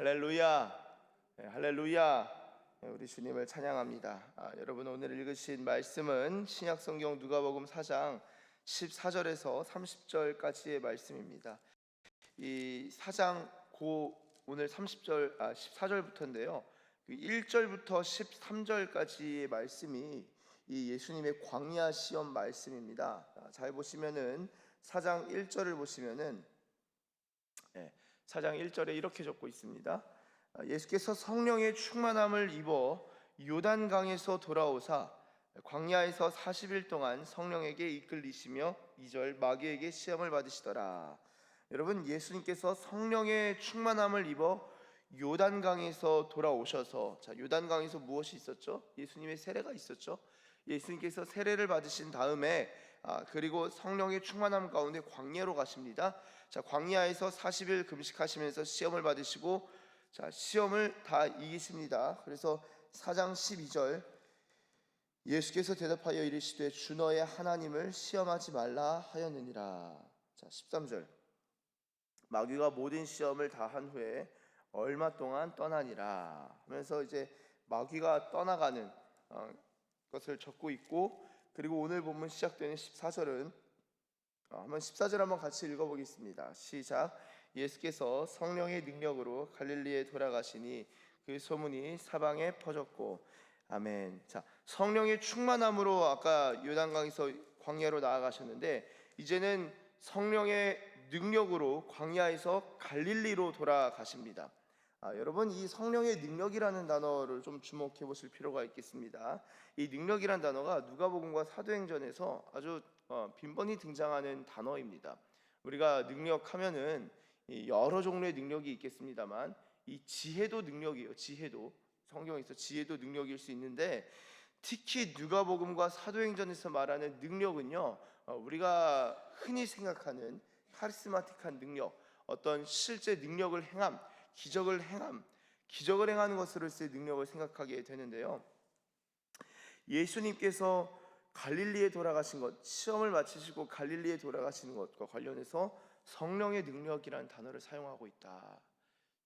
할렐루야, 네, 할렐루야. 네, 우리 주님을 찬양합니다. 아, 여러분 오늘 읽으신 말씀은 신약 성경 누가복음 4장 14절에서 30절까지의 말씀입니다. 이 4장 고 오늘 30절 아 14절부터인데요. 그 1절부터 13절까지의 말씀이 이 예수님의 광야 시험 말씀입니다. 아, 잘 보시면은 4장 1절을 보시면은 예, 4장 1절에 이렇게 적고 있습니다. 아, 예수께서 성령의 충만함을 입어 요단 강에서 돌아오사 광야에서 40일 동안 성령에게 이끌리시며 2절 마귀에게 시험을 받으시더라. 여러분 예수님께서 성령의 충만함을 입어 요단 강에서 돌아오셔서 자 요단 강에서 무엇이 있었죠? 예수님의 세례가 있었죠. 예수님께서 세례를 받으신 다음에 아, 그리고 성령의 충만함 가운데 광야로 가십니다. 자 광야에서 40일 금식하시면서 시험을 받으시고 자 시험을 다 이기십니다. 그래서 4장 12절 예수께서 대답하여 이르시되 주 너의 하나님을 시험하지 말라 하였느니라. 자 13절 마귀가 모든 시험을 다 한 후에 얼마 동안 떠나니라 하면서 이제 마귀가 떠나가는 어, 것을 적고 있고 그리고 오늘 본문 시작되는 14절은 어, 한번 14절 한번 같이 읽어보겠습니다. 시작. 예수께서 성령의 능력으로 갈릴리에 돌아가시니 그 소문이 사방에 퍼졌고 아멘. 자, 성령의 충만함으로 아까 요단강에서 광야로 나아가셨는데 이제는 성령의 능력으로 광야에서 갈릴리로 돌아가십니다. 아, 여러분 이 성령의 능력이라는 단어를 좀 주목해 보실 필요가 있겠습니다. 이 능력이란 단어가 누가복음과 사도행전에서 아주 어, 빈번히 등장하는 단어입니다. 우리가 능력하면은 이 여러 종류의 능력이 있겠습니다만 이 지혜도 능력이에요. 지혜도 성경에서 지혜도 능력일 수 있는데 특히 누가복음과 사도행전에서 말하는 능력은요 어, 우리가 흔히 생각하는 카리스마틱한 능력, 어떤 실제 능력을 행함, 기적을 행함, 기적을 행하는 것으로 쓸 능력을 생각하게 되는데요. 예수님께서 갈릴리에 돌아가신 것, 시험을 마치시고 갈릴리에 돌아가시는 것과 관련해서 성령의 능력이라는 단어를 사용하고 있다.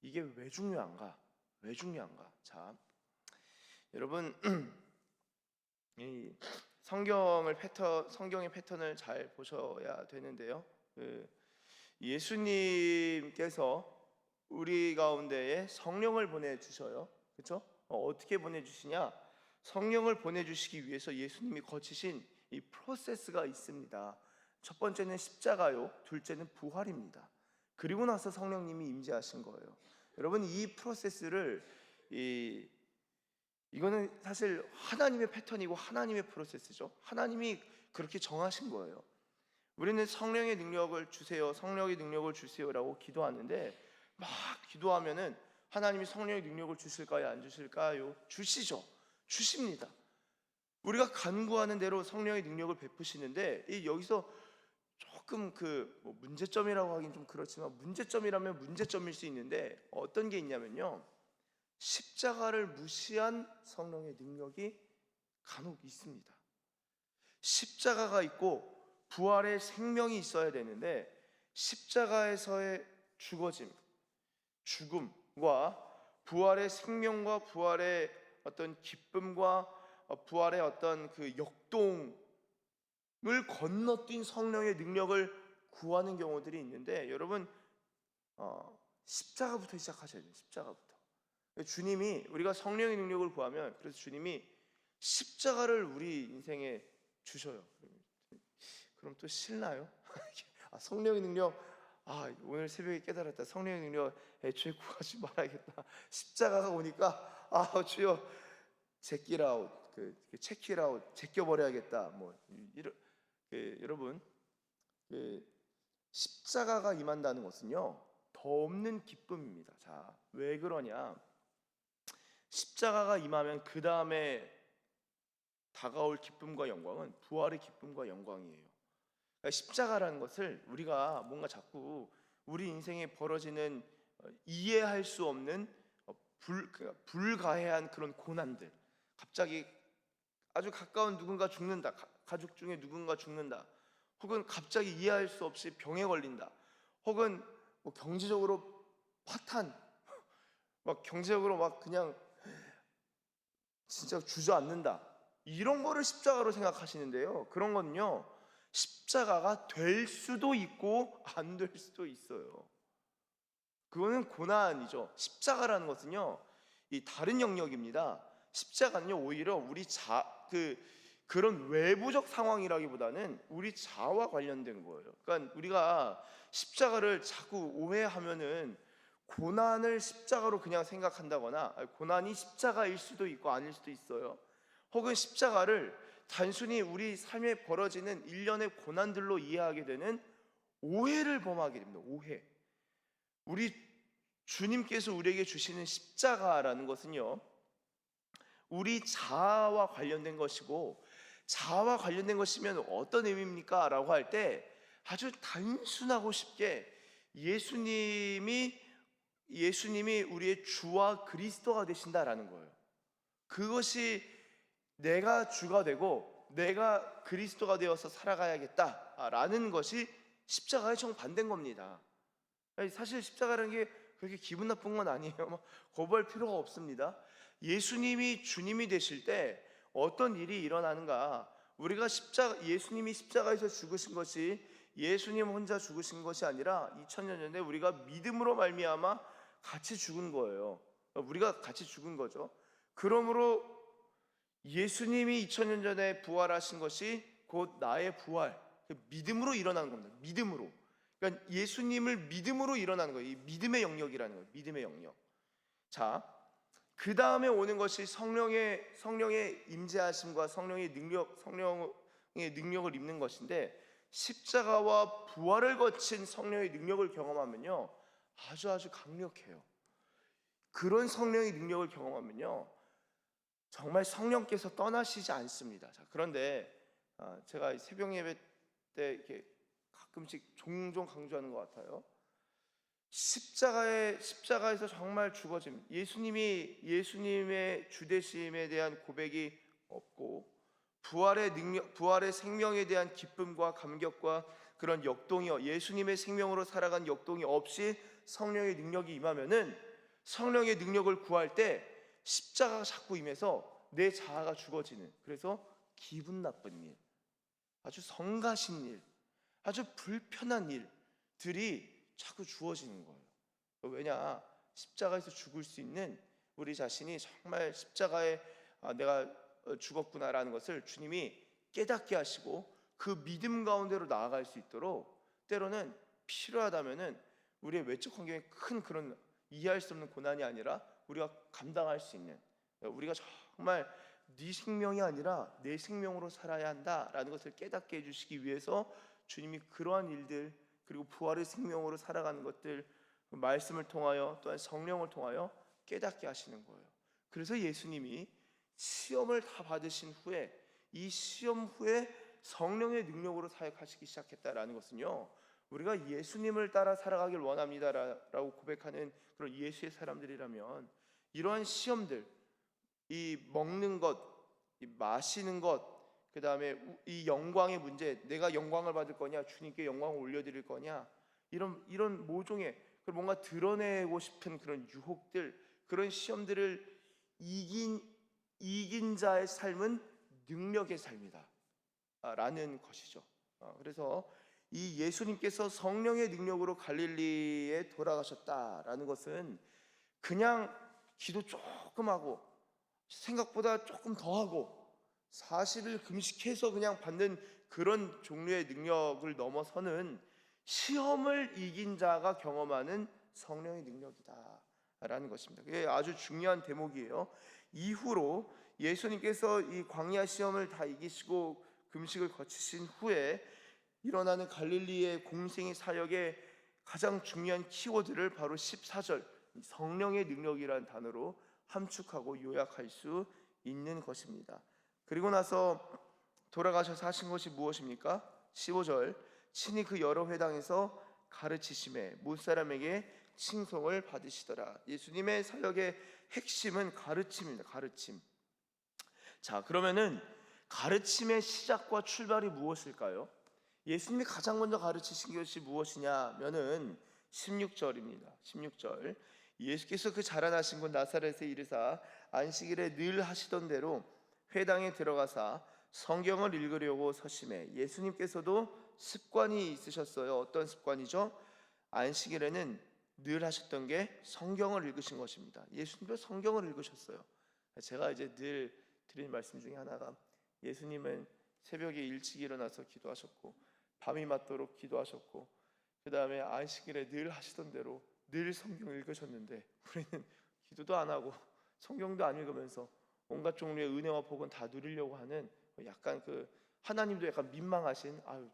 이게 왜 중요한가? 왜 중요한가? 자, 여러분 이 성경을 패턴, 성경의 패턴을 잘 보셔야 되는데요. 그 예수님께서 우리 가운데에 성령을 보내 주셔요. 그렇죠? 어, 어떻게 보내 주시냐? 성령을 보내 주시기 위해서 예수님이 거치신 이 프로세스가 있습니다. 첫 번째는 십자가요. 둘째는 부활입니다. 그리고 나서 성령님이 임재하신 거예요. 여러분 이 프로세스를 이 이거는 사실 하나님의 패턴이고 하나님의 프로세스죠. 하나님이 그렇게 정하신 거예요. 우리는 성령의 능력을 주세요. 성령의 능력을 주세요라고 기도하는데 막 기도하면은 하나님이 성령의 능력을 주실까요? 안 주실까요? 주시죠. 주십니다. 우리가 간구하는 대로 성령의 능력을 베푸시는데 이 여기서 조금 그 뭐 문제점이라고 하긴 좀 그렇지만 문제점이라면 문제점일 수 있는데 어떤 게 있냐면요. 십자가를 무시한 성령의 능력이 간혹 있습니다. 십자가가 있고 부활의 생명이 있어야 되는데 십자가에서의 죽어짐, 죽음과 부활의 생명과 부활의 어떤 기쁨과 부활의 어떤 그 역동을 건너뛴 성령의 능력을 구하는 경우들이 있는데 여러분 어, 십자가부터 시작하셔야 돼요. 십자가부터. 주님이 우리가 성령의 능력을 구하면 그래서 주님이 십자가를 우리 인생에 주셔요. 그럼 또 싫나요? 아, 성령의 능력 아 오늘 새벽에 깨달았다. 성령의 능력 애초에 구하지 말아야겠다. 십자가가 오니까 아 주여 제끼라웃 그 체키라웃 제껴 버려야겠다. 뭐 이런 그, 여러분 그 십자가가 임한다는 것은요 더 없는 기쁨입니다. 자 왜 그러냐? 십자가가 임하면 그 다음에 다가올 기쁨과 영광은 부활의 기쁨과 영광이에요 십자가라는 것을 우리가 뭔가 자꾸 우리 인생에 벌어지는 어, 이해할 수 없는 어, 불, 그러니까 불가해한 그런 고난들 갑자기 아주 가까운 누군가 죽는다 가족 중에 누군가 죽는다 혹은 갑자기 이해할 수 없이 병에 걸린다 혹은 뭐 경제적으로 파탄 막 경제적으로 막 그냥 진짜 주저앉는다. 이런 거를 십자가로 생각하시는데요. 그런 거는요. 십자가가 될 수도 있고 안 될 수도 있어요. 그거는 고난이죠. 십자가라는 것은요. 이 다른 영역입니다. 십자가는요. 오히려 우리 자 그 그런 외부적 상황이라기보다는 우리 자와 관련된 거예요. 그러니까 우리가 십자가를 자꾸 오해하면은 고난을 십자가로 그냥 생각한다거나 고난이 십자가일 수도 있고 아닐 수도 있어요. 혹은 십자가를 단순히 우리 삶에 벌어지는 일련의 고난들로 이해하게 되는 오해를 범하게 됩니다. 오해. 우리 주님께서 우리에게 주시는 십자가라는 것은요. 우리 자아와 관련된 것이고 자아와 관련된 것이면 어떤 의미입니까? 라고 할 때 아주 단순하고 쉽게 예수님이 예수님이 우리의 주와 그리스도가 되신다라는 거예요. 그것이 내가 주가 되고 내가 그리스도가 되어서 살아가야겠다라는 것이 십자가의 정반대인 겁니다. 사실 십자가라는 게 그렇게 기분 나쁜 건 아니에요. 막 거부할 필요가 없습니다. 예수님이 주님이 되실 때 어떤 일이 일어나는가? 우리가 십자가 예수님이 십자가에서 죽으신 것이 예수님 혼자 죽으신 것이 아니라 2000년 전에 우리가 믿음으로 말미암아 같이 죽은 거예요. 우리가 같이 죽은 거죠. 그러므로 예수님이 2000년 전에 부활하신 것이 곧 나의 부활, 믿음으로 일어나는 겁니다. 믿음으로. 그러니까 예수님을 믿음으로 일어나는 거예요. 이 믿음의 영역이라는 거예요. 믿음의 영역. 자, 그 다음에 오는 것이 성령의 성령의 임재하심과 성령의 능력, 성령의 능력을 입는 것인데 십자가와 부활을 거친 성령의 능력을 경험하면요, 아주 아주 강력해요. 그런 성령의 능력을 경험하면요, 정말 성령께서 떠나시지 않습니다. 자, 그런데 아, 제가 새벽 예배 때 이렇게 가끔씩 종종 강조하는 것 같아요. 십자가에 십자가에서 정말 죽어짐. 예수님이 예수님의 주대심에 대한 고백이 없고 부활의 능력, 부활의 생명에 대한 기쁨과 감격과 그런 역동이요. 예수님의 생명으로 살아간 역동이 없이 성령의 능력이 임하면은 성령의 능력을 구할 때 십자가가 자꾸 임해서 내 자아가 죽어지는. 그래서 기분 나쁜 일, 아주 성가신 일, 아주 불편한 일들이 자꾸 주어지는 거예요. 왜냐? 십자가에서 죽을 수 있는 우리 자신이 정말 십자가에 아, 내가 죽었구나라는 것을 주님이 깨닫게 하시고 그 믿음 가운데로 나아갈 수 있도록 때로는 필요하다면은 우리의 외적 환경에 큰 그런 이해할 수 없는 고난이 아니라 우리가 감당할 수 있는 우리가 정말 네 생명이 아니라 내 생명으로 살아야 한다라는 것을 깨닫게 해주시기 위해서 주님이 그러한 일들 그리고 부활의 생명으로 살아가는 것들 그 말씀을 통하여 또한 성령을 통하여 깨닫게 하시는 거예요. 그래서 예수님이 시험을 다 받으신 후에 이 시험 후에 성령의 능력으로 사역하시기 시작했다라는 것은요. 우리가 예수님을 따라 살아가길 원합니다라고 고백하는 그런 예수의 사람들이라면 이러한 시험들, 이 먹는 것, 이 마시는 것, 그 다음에 이 영광의 문제, 내가 영광을 받을 거냐, 주님께 영광을 올려드릴 거냐, 이런 이런 모종의 뭔가 드러내고 싶은 그런 유혹들, 그런 시험들을 이긴 이긴 자의 삶은 능력의 삶이다라는 것이죠. 어, 그래서 이 예수님께서 성령의 능력으로 갈릴리에 돌아가셨다라는 것은 그냥 기도 조금 하고 생각보다 조금 더 하고 40일 금식해서 그냥 받는 그런 종류의 능력을 넘어서는 시험을 이긴 자가 경험하는 성령의 능력이다라는 것입니다. 그게 아주 중요한 대목이에요. 이후로 예수님께서 이 광야 시험을 다 이기시고 금식을 거치신 후에 일어나는 갈릴리의 공생의 사역의 가장 중요한 키워드를 바로 14절 성령의 능력이라는 단어로 함축하고 요약할 수 있는 것입니다. 그리고 나서 돌아가셔서 하신 것이 무엇입니까? 15절 친히 그 여러 회당에서 가르치심에 못 사람에게 칭송을 받으시더라. 예수님의 사역의 핵심은 가르침입니다. 가르침. 자, 그러면은 가르침의 시작과 출발이 무엇일까요? 예수님이 가장 먼저 가르치신 것이 무엇이냐면은 16절입니다. 16절. 예수께서 그 자라나신 곳 나사렛에 이르사 안식일에 늘 하시던 대로 회당에 들어가사 성경을 읽으려고 서심해 예수님께서도 습관이 있으셨어요. 어떤 습관이죠? 안식일에는 늘 하셨던 게 성경을 읽으신 것입니다. 예수님도 성경을 읽으셨어요. 제가 이제 늘 드린 말씀 중에 하나가 예수님은 새벽에 일찍 일어나서 기도하셨고 밤이 맞도록 기도하셨고 그 다음에 안식일에 늘 하시던 대로 늘 성경 읽으셨는데 우리는 기도도 안 하고 성경도 안 읽으면서 온갖 종류의 은혜와 복은 다 누리려고 하는 약간 그 하나님도 약간 민망하신 아유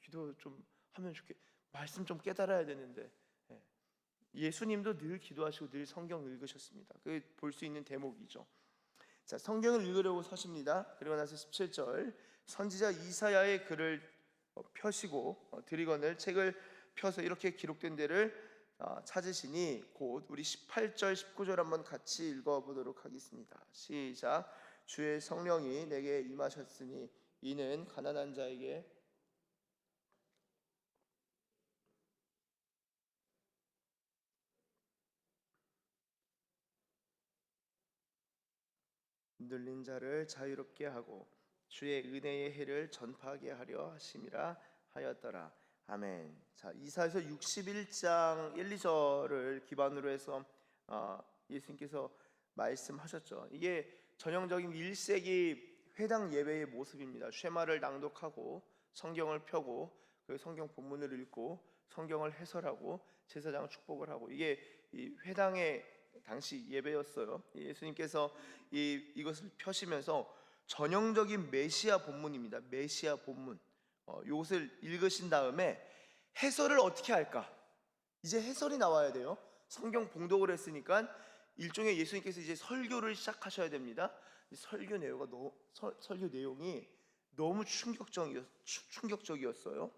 기도 좀 하면 좋겠 말씀 좀 깨달아야 되는데 예. 예수님도 늘 기도하시고 늘 성경 읽으셨습니다. 그 볼 수 있는 대목이죠. 자 성경을 읽으려고 서십니다. 그리고 나서 17절 선지자 이사야의 글을 어, 펴시고 어, 드리건을 책을 펴서 이렇게 기록된 데를 어, 찾으시니 곧 우리 18절 19절 한번 같이 읽어보도록 하겠습니다. 시작. 주의 성령이 내게 임하셨으니 이는 가난한 자에게 눌린 자를 자유롭게 하고 주의 은혜의 해를 전파하게 하려 하심이라 하였더라. 아멘. 자, 이사에서 61장 1, 2절을 기반으로 해서 어, 예수님께서 말씀하셨죠. 이게 전형적인 1세기 회당 예배의 모습입니다. 쉐마를 낭독하고 성경을 펴고 그 성경 본문을 읽고 성경을 해설하고 제사장을 축복을 하고 이게 이 회당의 당시 예배였어요. 예수님께서 이 이것을 펴시면서 전형적인 메시아 본문입니다. 메시아 본문. 어, 이것을 읽으신 다음에 해설을 어떻게 할까? 이제 해설이 나와야 돼요. 성경 봉독을 했으니까 일종의 예수님께서 이제 설교를 시작하셔야 됩니다. 이 설교 내용가 너무 설, 설교 내용이 너무 충격적이었, 추- 충격적이었어요.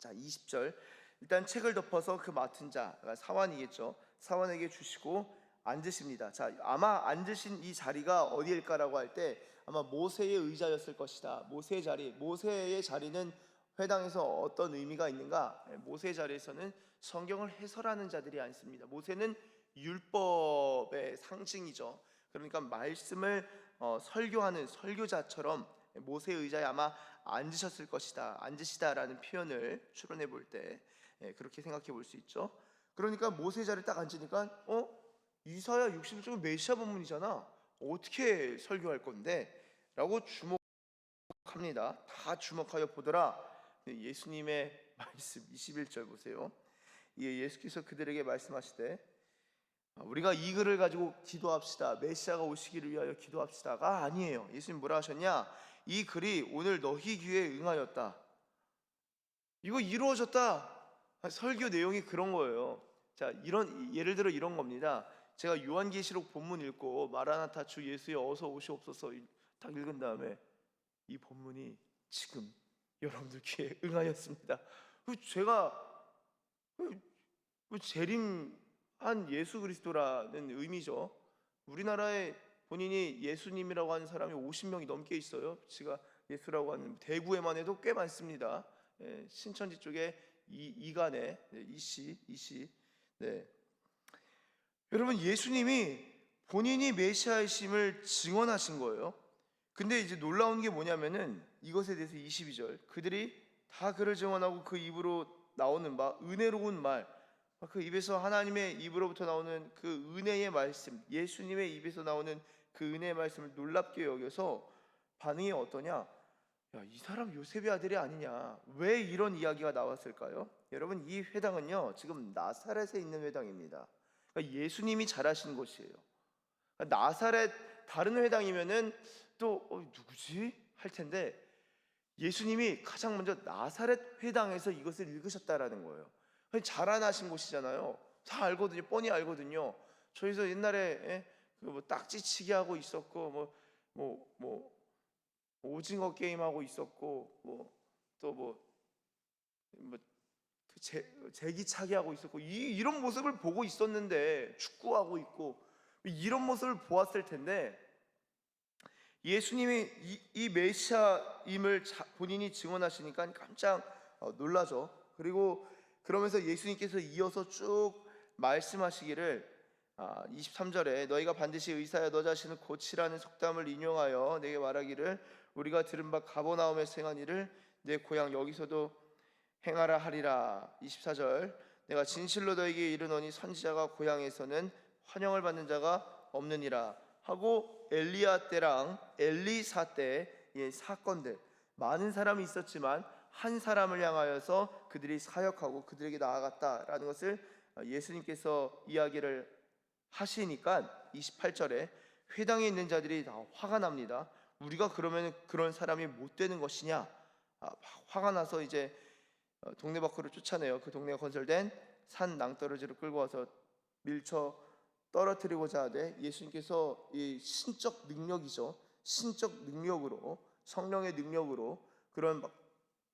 자, 20절. 일단 책을 덮어서 그 맡은 자, 그러니까 사환이겠죠. 사환에게 주시고 앉으십니다. 자, 아마 앉으신 이 자리가 어디일까라고 할 때 아마 모세의 의자였을 것이다. 모세의 자리, 모세의 자리는 회당에서 어떤 의미가 있는가? 예, 모세의 자리에서는 성경을 해설하는 자들이 앉습니다. 모세는 율법의 상징이죠. 그러니까 말씀을 어, 설교하는 설교자처럼 모세의 의자에 아마 앉으셨을 것이다, 앉으시다라는 표현을 추론해 볼때 예, 그렇게 생각해 볼 수 있죠. 그러니까 모세 자리에 딱 앉으니까 어 이사야 61쪽 메시아 본문이잖아. 어떻게 설교할 건데? 라고 주목합니다. 다 주목하여 보더라. 네, 예수님의 말씀 21절 보세요. 예, 예수께서 그들에게 말씀하시되 아, 우리가 이 글을 가지고 기도합시다. 메시아가 오시기를 위하여 기도합시다가 아니에요. 예수님 뭐라 하셨냐? 이 글이 오늘 너희 귀에 응하였다. 이거 이루어졌다. 아, 설교 내용이 그런 거예요. 자, 이런 예를 들어 이런 겁니다. 제가 요한계시록 본문 읽고 마라나타 주 예수여 어서 오시옵소서 딱 읽은 다음에 이 본문이 지금 여러분들 귀에 응하였습니다. 그 제가 그- 그 재림한 예수 그리스도라는 의미죠. 우리나라에 본인이 예수님이라고 하는 사람이 50명이 넘게 있어요. 제가 예수라고 하는 대구에만 해도 꽤 많습니다. 예, 신천지 쪽에 이, 이간에 네, 이씨 이씨 네. 여러분 예수님이 본인이 메시아이심을 증언하신 거예요. 근데 이제 놀라운 게 뭐냐면은 이것에 대해서 22절 그들이 다 그를 증언하고 그 입으로 나오는 바 은혜로운 말 그 입에서 하나님의 입으로부터 나오는 그 은혜의 말씀 예수님의 입에서 나오는 그 은혜의 말씀을 놀랍게 여겨서 반응이 어떠냐 야, 이 사람 요셉의 아들이 아니냐 왜 이런 이야기가 나왔을까요? 여러분 이 회당은요 지금 나사렛에 있는 회당입니다 그러니까 예수님이 잘하신 곳이에요 그러니까 나사렛 다른 회당이면은 또 어, 누구지 할 텐데 예수님이 가장 먼저 나사렛 회당에서 이것을 읽으셨다라는 거예요. 자라나신 곳이잖아요. 다 알거든요. 뻔히 알거든요. 저희서 옛날에 그뭐 딱지치기 하고 있었고 뭐 뭐 뭐 오징어 게임 하고 있었고 뭐 또뭐 뭐 제기차기 하고 있었고 이, 이런 모습을 보고 있었는데 축구하고 있고 이런 모습을 보았을 텐데 예수님이 이, 이 메시아임을 자- 본인이 증언하시니까 깜짝 어, 놀라죠. 그리고 그러면서 예수님께서 이어서 쭉 말씀하시기를 아, 23절에 너희가 반드시 의사야 너 자신을 고치라는 속담을 인용하여 내게 말하기를 우리가 들은 바 가버나움에서 행한 일을 내 고향 여기서도 행하라 하리라 24절 내가 진실로 너에게 이르노니 선지자가 고향에서는 환영을 받는 자가 없느니라 하고 엘리야 때랑 엘리사 때의 사건들 많은 사람이 있었지만 한 사람을 향하여서 그들이 사역하고 그들에게 나아갔다라는 것을 예수님께서 이야기를 하시니까 28절에 회당에 있는 자들이 다 화가 납니다. 우리가 그러면 그런 사람이 못 되는 것이냐? 아, 화가 나서 이제 어, 동네 밖으로 쫓아내요. 그 동네가 건설된 산 낭떠러지를 끌고 와서 밀쳐 떨어뜨리고자 하되 예수님께서 이 신적 능력이죠. 신적 능력으로 성령의 능력으로 그런 막,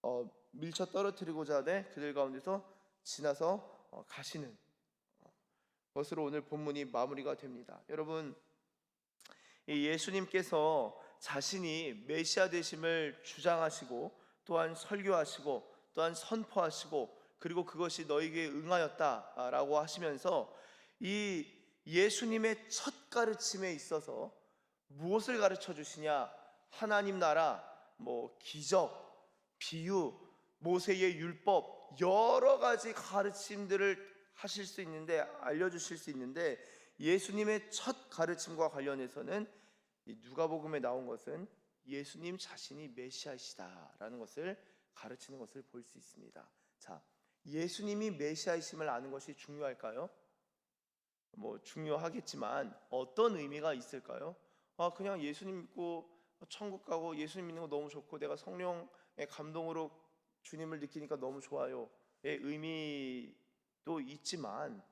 어, 밀쳐 떨어뜨리고자 하되 그들 가운데서 지나서 어, 가시는 것으로 오늘 본문이 마무리가 됩니다. 여러분 이 예수님께서 자신이 메시아 되심을 주장하시고 또한 설교하시고 또한 선포하시고 그리고 그것이 너에게 응하였다라고 하시면서 이 예수님의 첫 가르침에 있어서 무엇을 가르쳐 주시냐? 하나님 나라, 뭐 기적, 비유, 모세의 율법 여러 가지 가르침들을 하실 수 있는데 알려 주실 수 있는데 예수님의 첫 가르침과 관련해서는 이 누가복음에 나온 것은 예수님 자신이 메시아이시다라는 것을 가르치는 것을 볼 수 있습니다. 자, 예수님이 메시아이심을 아는 것이 중요할까요? 뭐 중요하겠지만 어떤 의미가 있을까요? 아, 그냥 예수님 믿고 천국 가고 예수님 믿는 거 너무 좋고 내가 성령의 감동으로 주님을 느끼니까 너무 좋아요의 의미도 있지만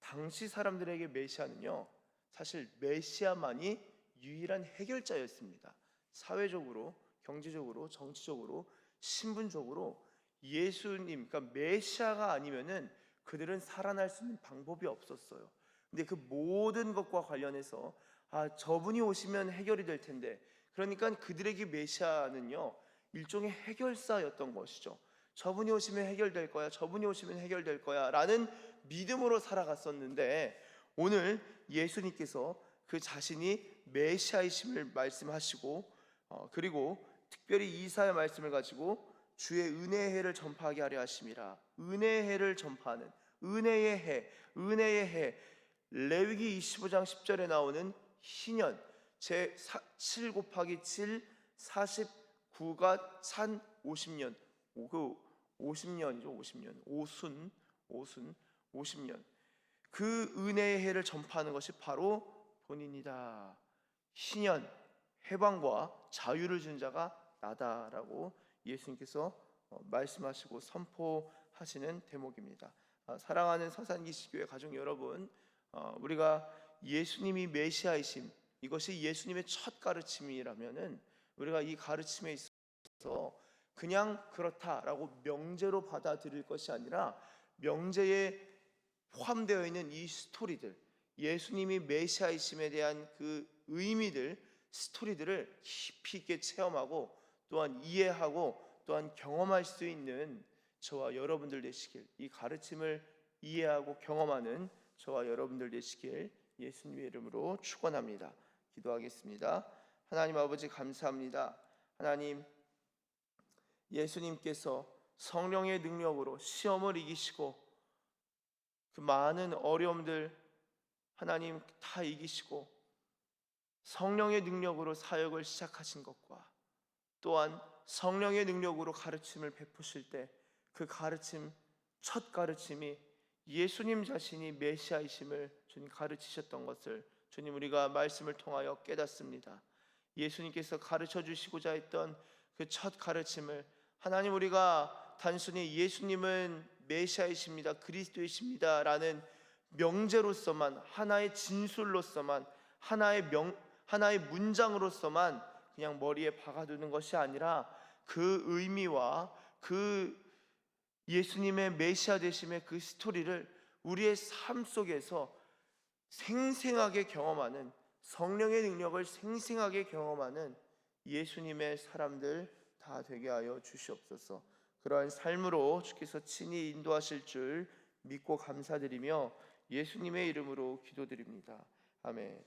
당시 사람들에게 메시아는요 사실 메시아만이 유일한 해결자였습니다. 사회적으로, 경제적으로, 정치적으로, 신분적으로 예수님, 그러니까 메시아가 아니면은 그들은 살아날 수 있는 방법이 없었어요. 근데 그 모든 것과 관련해서 아 저분이 오시면 해결이 될 텐데 그러니까 그들에게 메시아는요 일종의 해결사였던 것이죠. 저분이 오시면 해결될 거야. 저분이 오시면 해결될 거야 라는 믿음으로 살아갔었는데 오늘 예수님께서 그 자신이 메시아이심을 말씀하시고 어, 그리고 특별히 이사의 말씀을 가지고 주의 은혜의 해를 전파하게 하려 하심이라 은혜의 해를 전파하는 은혜의 해 은혜의 해. 레위기 25장 10절에 나오는 희년 제7 곱하기 7 49가 찬 50년. 그 50년이죠 50년. 오순 오순 50년. 그 은혜의 해를 전파하는 것이 바로 본인이다. 희년 해방과 자유를 준 자가 나다라고 예수님께서 어, 말씀하시고 선포하시는 대목입니다. 아, 사랑하는 서산기 시교회 가족 여러분, 어, 우리가 예수님이 메시아이심 이것이 예수님의 첫 가르침이라면은 우리가 이 가르침에 있어서 그냥 그렇다라고 명제로 받아들일 것이 아니라 명제에 포함되어 있는 이 스토리들, 예수님이 메시아이심에 대한 그 의미들, 스토리들을 깊이 있게 체험하고 또한 이해하고 또한 경험할 수 있는 저와 여러분들 되시길 이 가르침을 이해하고 경험하는 저와 여러분들 되시길 예수님의 이름으로 축원합니다. 기도하겠습니다. 하나님 아버지 감사합니다. 하나님 예수님께서 성령의 능력으로 시험을 이기시고 그 많은 어려움들 하나님 다 이기시고 성령의 능력으로 사역을 시작하신 것과 또한 성령의 능력으로 가르침을 베푸실 때 그 가르침 첫 가르침이 예수님 자신이 메시아이심을 주님 가르치셨던 것을 주님 우리가 말씀을 통하여 깨닫습니다. 예수님께서 가르쳐 주시고자 했던 그 첫 가르침을 하나님 우리가 단순히 예수님은 메시아이십니다. 그리스도이십니다라는 명제로서만 하나의 진술로서만 하나의 명 하나의 문장으로서만 그냥 머리에 박아두는 것이 아니라 그 의미와 그 예수님의 메시아 되심의 그 스토리를 우리의 삶 속에서 생생하게 경험하는 성령의 능력을 생생하게 경험하는 예수님의 사람들 다 되게 하여 주시옵소서. 그러한 삶으로 주께서 친히 인도하실 줄 믿고 감사드리며 예수님의 이름으로 기도드립니다. 아멘.